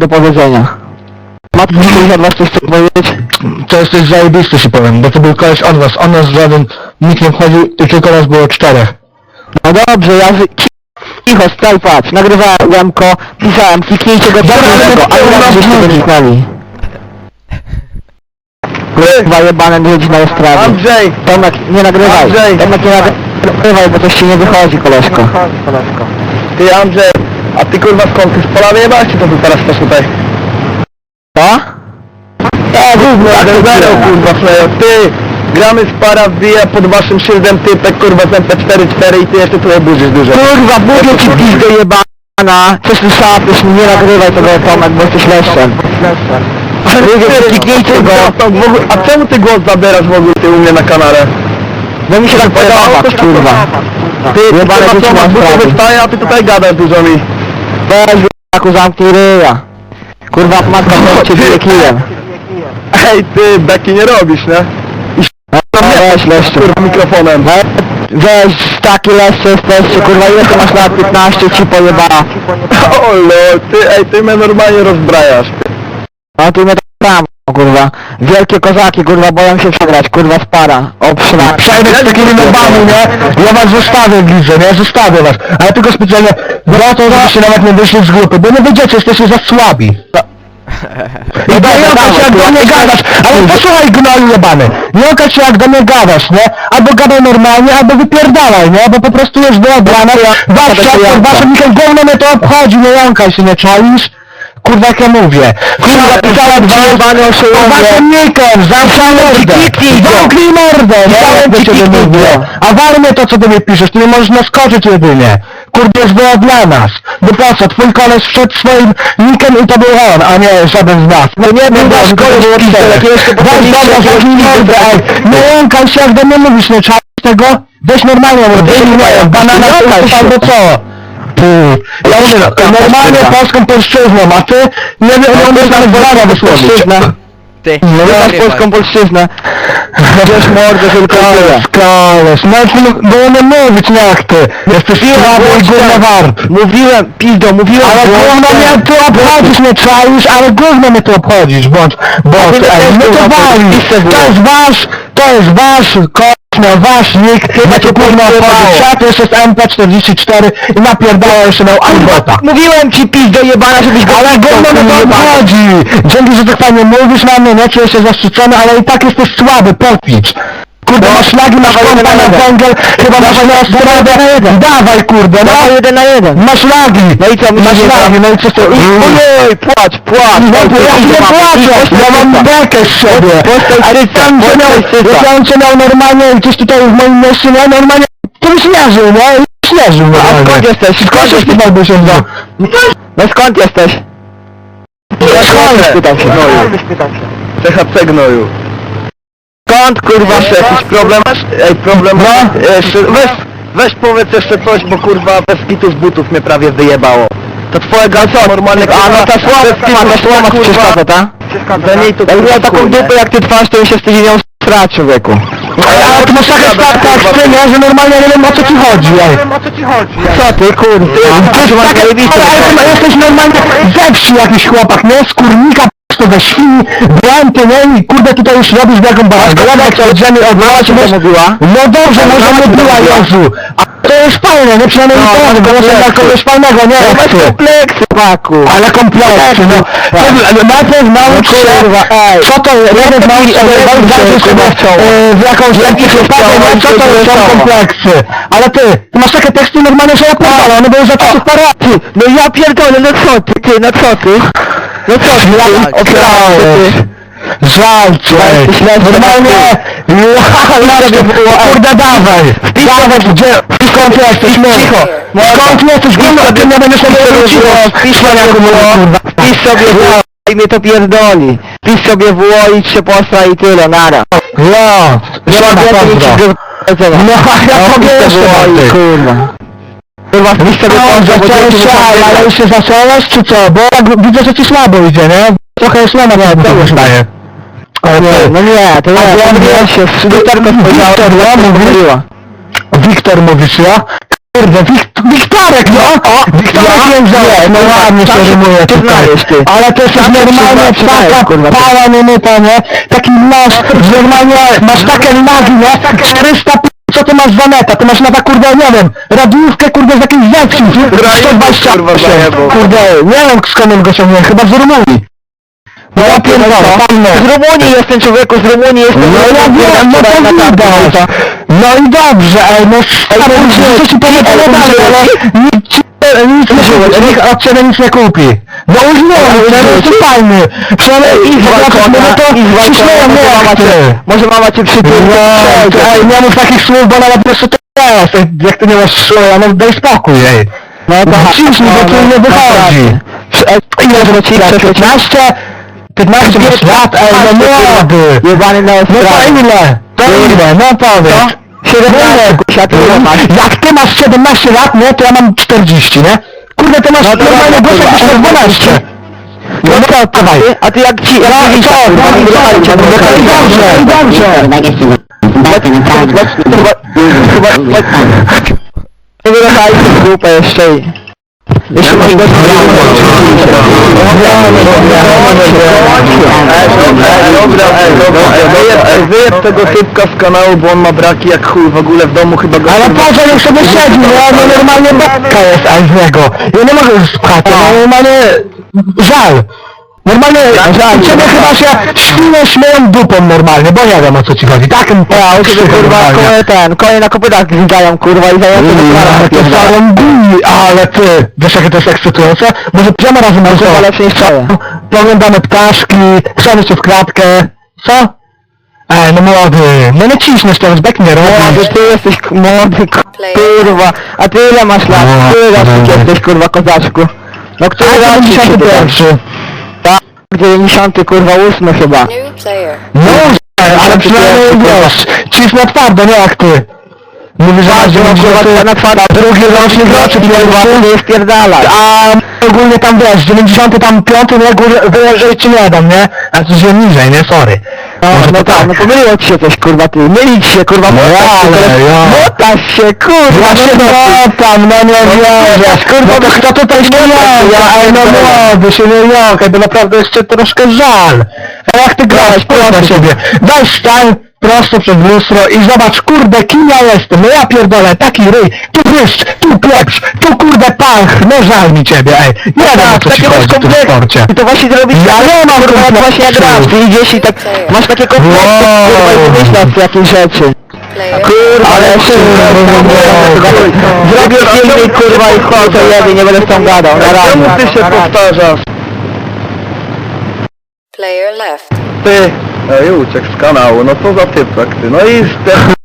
do powiedzenia. Matka, ktoś od was coś chce powiedzieć? To jesteś zajebisty się powiem, bo to był koleś od was, on nas żaden nikt nie wchodził i tylko nas było czterech. No dobrze, ja... wy- Cicho, staj, patrz, nagrywałem go, pisałem, kliknijcie go ale raz byście go kliknęli. Kurwa jebane ludzi na estradzie. Andrzej! Tomek, nie nagrywaj. Andrzej! Tomek, nie nagrywaj, bo coś ci nie wychodzi, koleżko. Ty Andrzej! A ty kurwa skąd? Ty z pola wyjebałeś czy to ty teraz też tutaj? Co? Ja gówno, Tak, zero kurwa Flejo, ty! Gramy z para wbija pod waszym szyldem typek kurwa z MP44 i ty jeszcze tutaj budzisz dużo. Kurwa, budzę ci pizdę jebana. Coś tu szapniesz, nie nagrywaj tego Tomek, bo jesteś leszczem. Ale Ludzie, ty, kliknijcie go. to w ogóle- A czemu ty głos zabierasz w ogóle ty u mnie na kanale? Bo mi się tak podoba, to kurwa. Ty, ty Jebane chyba dzieci co na masz estradzie. buty wystaje, a ty tutaj gadasz dużo mi. Weź wyjaku zamknij ryja. Kurwa, matka to cię bije kijem. Ej ty, beki nie robisz, nie? No weź leszcze. Kurwa mikrofonem. We- Weź, taki leszcze jesteście, kurwa, ile ty masz lat? 15 ci pojebała. O lol, ty, ej ty mnie normalnie rozbrajasz. No ty mnie tak kurwa. Wielkie kozaki, kurwa, boją się przegrać, kurwa, spara. O, przynajmniej. Przejdę z takimi nobami, nie? Ja was zostawię widzę, nie? Zostawię was. Ale tylko specjalnie za to, żebyście nawet nie wyszli z grupy, bo nie będziecie, jesteście za słabi. I dawaj, daj się jak do mnie kurwa, gadasz, ale posłuchaj gnoju jebany. Nie okać się jak do mnie gadasz, nie? Albo gadaj normalnie, albo wypierdalaj, nie? Bo po prostu już wyobrane, wasz to szat, jąka. wasze Michał, gówno mnie to obchodzi, nie jąkaj się, nie czaisz? Kurwa jak ja mówię. Kurwa pisała dwa jebany oszołomie. Wasze Mikel, zamknij kliknij go. Zamknij mordę, nie? Do ci ciebie mówię. A warmy to co ty mi piszesz, ty nie możesz naskoczyć jedynie. Kurde jest było dla nas. Bo po co? Twój koleś wszedł swoim nikiem i to był on, a nie żaden z nas. No nie był nasz koleś. Weź dobra, zamknij mordę, ej. Nie jąkaj się jak do mnie mówisz, nie czaisz tego? Weź normalnie, bo ty nie mają, banana albo co? Ty, ja mówię, normalnie polską polszczyzną, a ty nie wiem, nie umiesz nawet zdania wysłowić. Ty, No no ja masz polską polszczyznę. Gdzieś mordę tylko tyle. Koleś, no bo nie mówić nie jak ty. Jesteś słaby i gówno wart. Mówiłem, pizdo, mówiłem. Ale gówno mnie tu obchodzisz, nie czaisz, ale gówno mnie tu obchodzisz, bądź, mnie ej, też my to gówno wali. obchodzisz, pisze było. To jest wasz, to jest wasz, koleś, tu gówno obchodzisz. Szat jeszcze z MP44 i napierdala jeszcze miał albota. Mówiłem ci pizdo jebana, żebyś go Ale gówno mnie to kurwa, obchodzi! Dzięki, że tak fajnie mówisz na mnie, nie czuję się zaszczycony, ale i tak jesteś słaby, potwicz! Kurde, No, masz lagi, masz dawaj kompa jeden na węgiel, chyba masz na ostradę, dawaj kurde, no! No jeden na jeden. Masz lagi! No i co, Masz lagi, no i co to? Ojej, płacz, płacz. No ja nie płaczę, ja mam bekę z siebie! A ty tam cię miał, ja cię miał normalnie gdzieś tutaj w moim mieście, nie? Normalnie, to byś śmierzył, nie? Śmierzył A normalnie. skąd jesteś? Skąd Skąd się jesteś? się za? No skąd jesteś? Skąd? Spytam się. Gnoju. THC gnoju. Skąd kurwa Masz jakiś problem? Ej, problem No. Jeszcze, weź, weź powiedz jeszcze coś, bo kurwa bez kitu z butów mnie prawie wyjebało. To twojego co? Normalnie A no ta słoma, ta słoma ci przeszkadza, ta? Za niej to Jak miał taką dupę jak ty twarz, to bym się wstydził nią strać człowieku. Ale, ale ty masz takie statki jak ty, nie? Że normalnie nie wiem o co ci chodzi, ej. Co ty kurwa? To jest takie, ale, ale ty ma- jesteś normalnie ze wsi jakiś chłopak, nie? Z kurnika, to ze świni, blanty, nie? I kurde tutaj już robisz wielką balankę. Jak się od ziemi odwołać, ci to mówiła? No dobrze, może mówiła Jezu. A to jest fajne, nie? Przynajmniej No, to, masz bo może dla kogoś fajnego, nie? Jak masz ty. kompleksy, paku. Ale kompleksy, no. Tak. To- Najpierw naucz No się, kurwa, ej. co to jest, najpierw naucz się, najpierw się, naucz się, w czoło. e, w jakąś się czoło, no co to są się kompleksy. Ale ty, ty masz takie teksty normalnie, że ja pierdolę, one były za czasów Ty, no ja pierdolę, no co ty, ty, no co ty? No co ty, Ja ty? Obrałeś. ty? Żal cię. Jesteś lepszy Normalnie, kurde dawaj. Dawaj, gdzie, skąd jesteś, no. Cicho. Skąd jesteś, gówno, ty nie będziesz sobie wróciło. Pisz sobie w UO, pisz sobie w i mnie to pierdoli. Pisz sobie w idź się postra i tyle, nara. Więcej nic pozdro. No, ja tobie pisz jeszcze i bardziej. kurwa. Kurwa, pisz sobie No, pozdro, bo ale już się zacząłeś, czy co? Bo widzę, że ci słabo idzie, nie? Trochę jest lama, nie, to już daje. Ale Nie, ty, no nie, to ja, ja się z lusterko Wiktor, spojrzałem, ja mówiła. Wiktor mówisz, ja? Kurde, Wik- Wiktorek, no! Wiktorek ja? ją wziąłeś, no Nie, ładnie się rymuje tutaj. przyznajesz, ty. Ale to jest się normalnie przyzna- przyznajesz, taka kurwa, ty. pała minuta, nie? Taki masz, normalnie masz takie nagi, nie? 400 p- co ty masz za meta? Ty masz na ta kurde, nie wiem, radiówkę kurde z jakiejś wekcji, Grajesz, kurwa, zajebał. kurde, nie wiem skąd on go ciągnie, chyba z Rumunii. No ja pierdolę. Z Rumunii jestem człowieku, z Rumunii jestem. No ja wiem, no to widać. No i dobrze, ej, no stary, co ci użyłeś? ale nic, nie kupi, nikt od ciebie nic nie kupi. No użyłem, no użyłeś? to fajny. Przynajmniej I z balkona, no to przyśmieją mnie może mama jak ty. cię, może mama cię przytuli. No, to, ej, nie mów takich słów, bo nawet jeszcze teraz, ej, jak ty nie masz, ej, no daj spokój, ej. No No tak, ciśnij, bo no, tu no, nie wychodzi. Ile to ci 15? 15 masz lat, ej, no młody. Jebany na No to Australii. ile? To ile? No powiedz. 17, kusia, ty ile masz? Jak ty masz 17 lat, nie, to ja mam 40, nie? Kurde, ty masz No to normalnie dobra, głos kurwa, jakbyś miał ale 12. No to co, dawaj. A ty jak ci... No i co? kurwa, No i co? No to i dobrze, i dobrze. Chyba... Chyba... Nie wychali w grupę jeszcze i... wyjeb, tego typka z kanału, bo on ma braki jak chuj, w ogóle w domu chyba go... Ale co niech sobie siedzi, no, no normalnie beka jest aż z niego. Ja nie mogę już spchać, no normalnie żal. Normalnie, żal. Ciebie chyba się świnie śmieją dupą normalnie, bo nie wiem o co ci chodzi. Tak, Ja, u ciebie kurwa konie ten, konie na kopytach gwizają kurwa i zające do to samą buli, ale ty, wiesz jakie to jest ekscytujące? Może pójdziemy razem na Chyba lepsze niż czoły. poglądamy ptaszki, przemy się w klatkę, co? Ej, no młody, no nie ciśniesz teraz, bek nie Młody, robisz. ty jesteś k- młody, kurwa. A ty ile masz lat? Który dobra. jesteś, kurwa, kozaczku? No który A rocznik się ty 91. Tak, 90, kurwa, 8 chyba. New player. No, ale przynajmniej wiesz, na twardo, nie jak ty. Mówisz, że masz lat, na twardo. drugi rocznik rocznik, kurwa, nie wpierdalaj. a ogólnie tam wiesz, 90 tam 5 nie gór, wyżej ci nie dam, nie? A to się niżej, nie? Sorry. No, Może no to tak, no pomyliło ci się coś, kurwa, ty. Mylić się, kurwa, No motasz się, ale, teraz- ja. motasz się, kurwa, Ja się tam, no nie wierzę, kurwa, to kto tutaj śmieje, ej no młody, się nie jąkaj, bo naprawdę jeszcze troszkę żal. A jak ty grałeś, proszę siebie, weź stań prosto przed lustro i zobacz, kurde, kim ja jestem, no ja pierdolę, taki ryj, tu pryszcz, tu pieprz, tu kurde pach, no żal mi ciebie, ej, nie wiem o co ci chodzi w tym sporcie. I to właśnie zrobisz Ja nie mam kurwa, kompleksów. właśnie jak grasz, ty idziesz i tak, masz takie kompleksy, Wow. kurwa, i wymyślasz jakieś rzeczy. Kurwa, ale się Zrobię filmik, kurwa, i to jebie, nie będę z tą gadał, na razie. Czemu ty się powtarzasz? Player left. Ty! Ej, uciekł z kanału, no co za typek ty, no i te